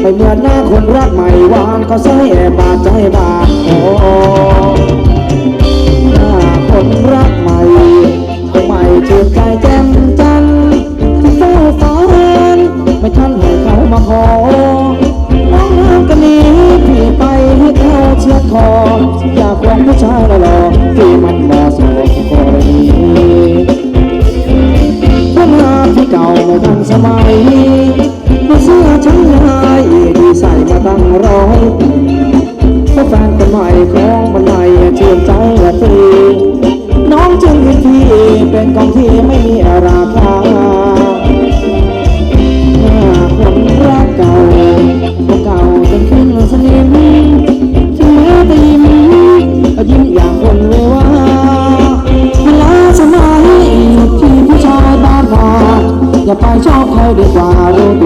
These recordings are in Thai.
ไปเมื่อนหน้าคนรักใหม่วางก็ใส่แอบบาดใจบาดโอ้ อยเพราะแฟนคนใหม่ของมันใหม่ชื่นใจและฟรีน้องจึงคิดที่เป็นของที่ไม่มีราคาคนรักเก่าเก่าจนขึ้นสนิมถึงแม้จะยิ้มยิ้มอย่างคนเลวว่าเวลาสมัยที่ผู้ชายบ้าบออย่าไปชอบใครดีกว่ารู้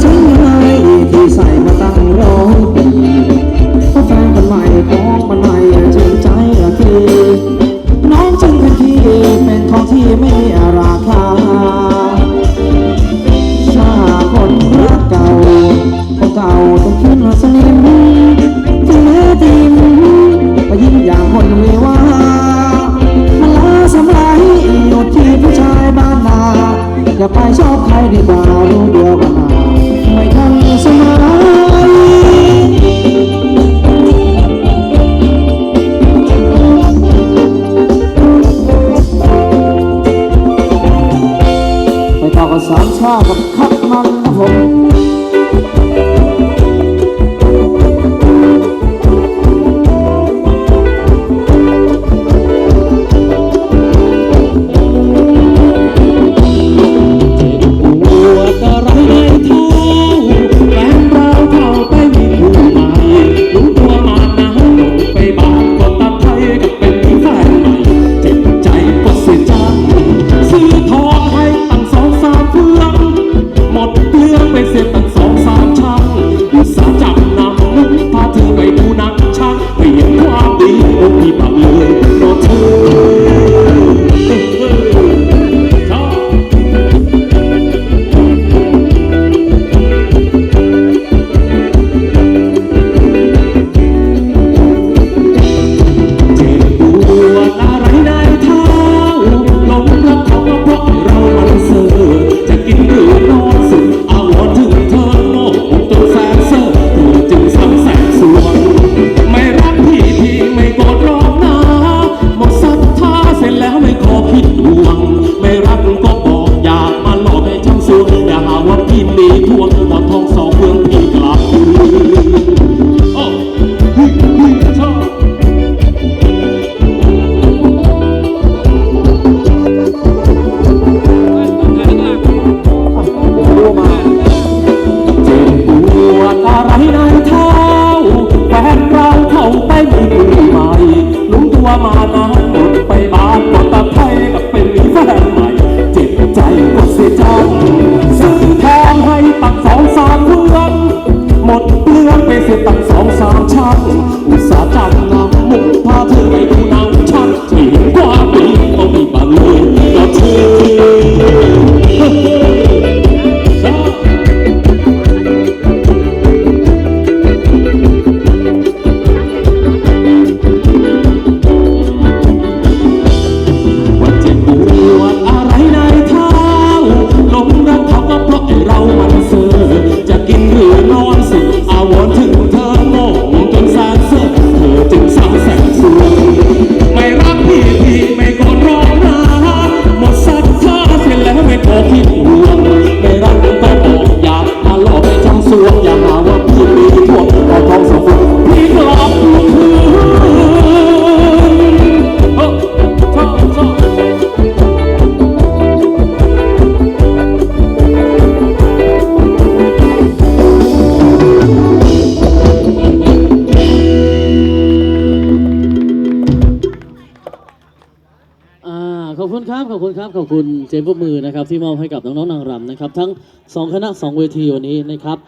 ใช้ไมที่ใส่มาตั้งร้อยปีเพราะแฟนคนใหม่ของมันใหม่จึงใจละคืน้องจึงทันทีเป็นของที่ไม่มีราคา ช่ากับคับมันครัผม ว่าพี่มีพวง sepa ครับขอบคุณครับขอบคุณเจมส์พวกมือนะครับที่มอบให้กับน้องๆนางรำนะครับทั้งสองคณะสองเวทีวันนี้นะครับ